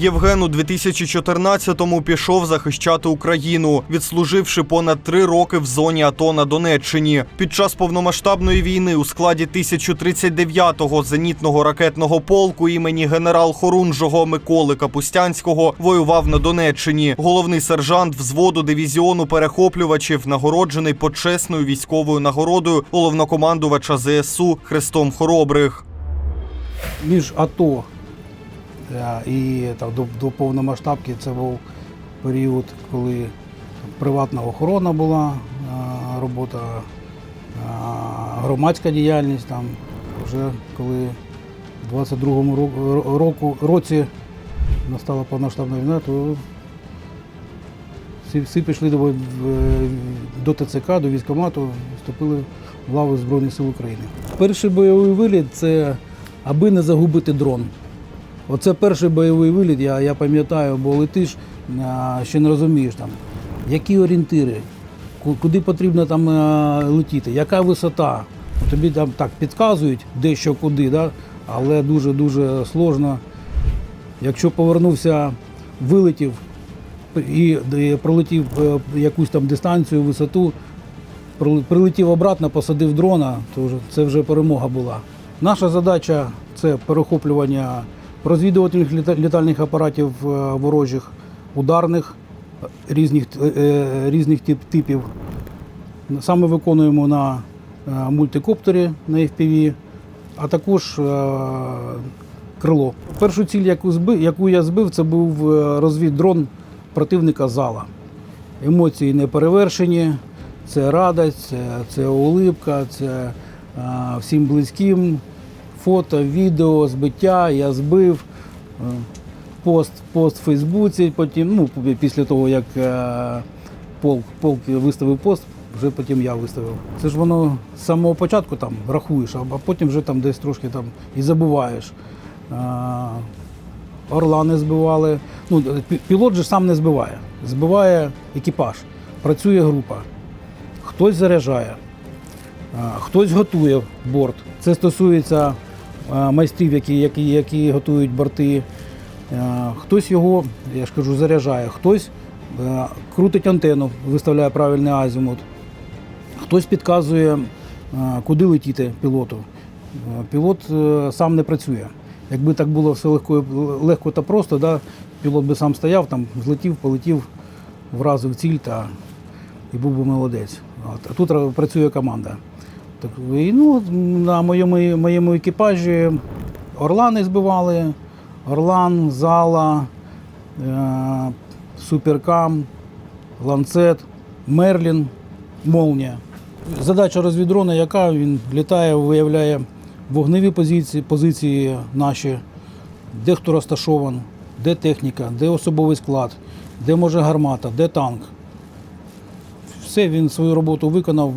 Євген у 2014-му пішов захищати Україну, відслуживши понад три роки в зоні АТО на Донеччині. Під час повномасштабної війни у складі 1039-го зенітного ракетного полку імені генерал Хорунжого Миколи Капустянського воював на Донеччині. Головний сержант взводу дивізіону перехоплювачів, нагороджений почесною військовою нагородою головнокомандувача ЗСУ Христом Хоробрих. між АТО і так, до, до повномасштабки це був період, коли приватна охорона була, робота, громадська діяльність. Там. Вже коли в 22-му року, році настала повномасштабна війна, то всі, всі пішли до, до ТЦК, до військкомату, вступили в лави Збройних сил України. Перший бойовий виліт це аби не загубити дрон. Оце перший бойовий виліт, я, я пам'ятаю, бо летиш, ще не розумієш там, які орієнтири, куди потрібно там летіти, яка висота. Тобі там так підказують, де що куди, да? але дуже-дуже сложно. Якщо повернувся, вилетів і і пролетів е, якусь там дистанцію, висоту, прилетів обратно, посадив дрона, то це вже перемога була. Наша задача це перехоплювання розвідувальних літальних апаратів е, ворожих, ударних е, різних, е, різних тип, типів. Саме виконуємо на мультикоптері на FPV, а також крило. Першу ціль, яку, збив, яку я збив, це був розвіддрон противника зала. Емоції не перевершені, це радість, це, улипка, це всім близьким. Фото, відео, збиття, я збив. Е, Пост, пост в Фейсбуці, потім, ну, після того, як е, полк, полк виставив пост, вже потім я виставив. Це ж воно з самого початку там рахуєш, а потім вже там десь трошки там і забуваєш. А, Орла не збивали. Ну, пілот же сам не збиває. Збиває екіпаж, працює група. Хтось заряджає, хтось готує борт. Це стосується майстрів, які, які, які готують борти. Хтось його, я ж кажу, заряджає, хтось крутить антенну, виставляє правильний азімут. Хтось підказує, куди летіти пілоту. Пілот е, сам не працює. Якби так було все легко, легко та просто, да, пілот би сам стояв, там, злетів, полетів, вразив ціль та і був би молодець. От. А тут працює команда. Так, і, ну, на моєму, моєму екіпажі Орлани збивали, Орлан, Зала, е, Суперкам, Ланцет, Мерлін, Молнія. Задача розвідрона, яка він літає, виявляє вогневі позиції, позиції наші, де хто розташований, де техніка, де особовий склад, де може гармата, де танк. Все, він свою роботу виконав,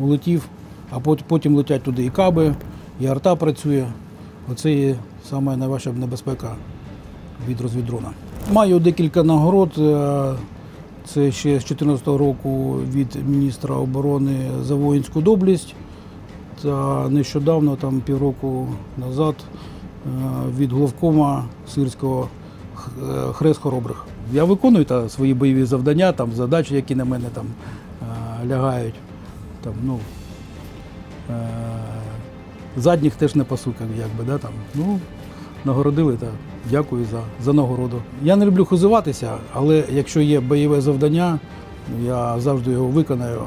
улетів, а потім летять туди і каби, і арта працює. Оце є саме найважча небезпека від розвідрона. Маю декілька нагород. е, Це ще з 2014 року від міністра оборони за воїнську доблесть. Та нещодавно, там півроку назад, е, від головкома Сирського е, Хрест Хоробрих. Я виконую та, свої бойові завдання, там, задачі, які на мене там, лягають. Там, ну, задніх теж не пасу, якби, да, там. Ну, нагородили та дякую за, за нагороду. Я не люблю хизуватися, але якщо є бойове завдання, я завжди його виконаю.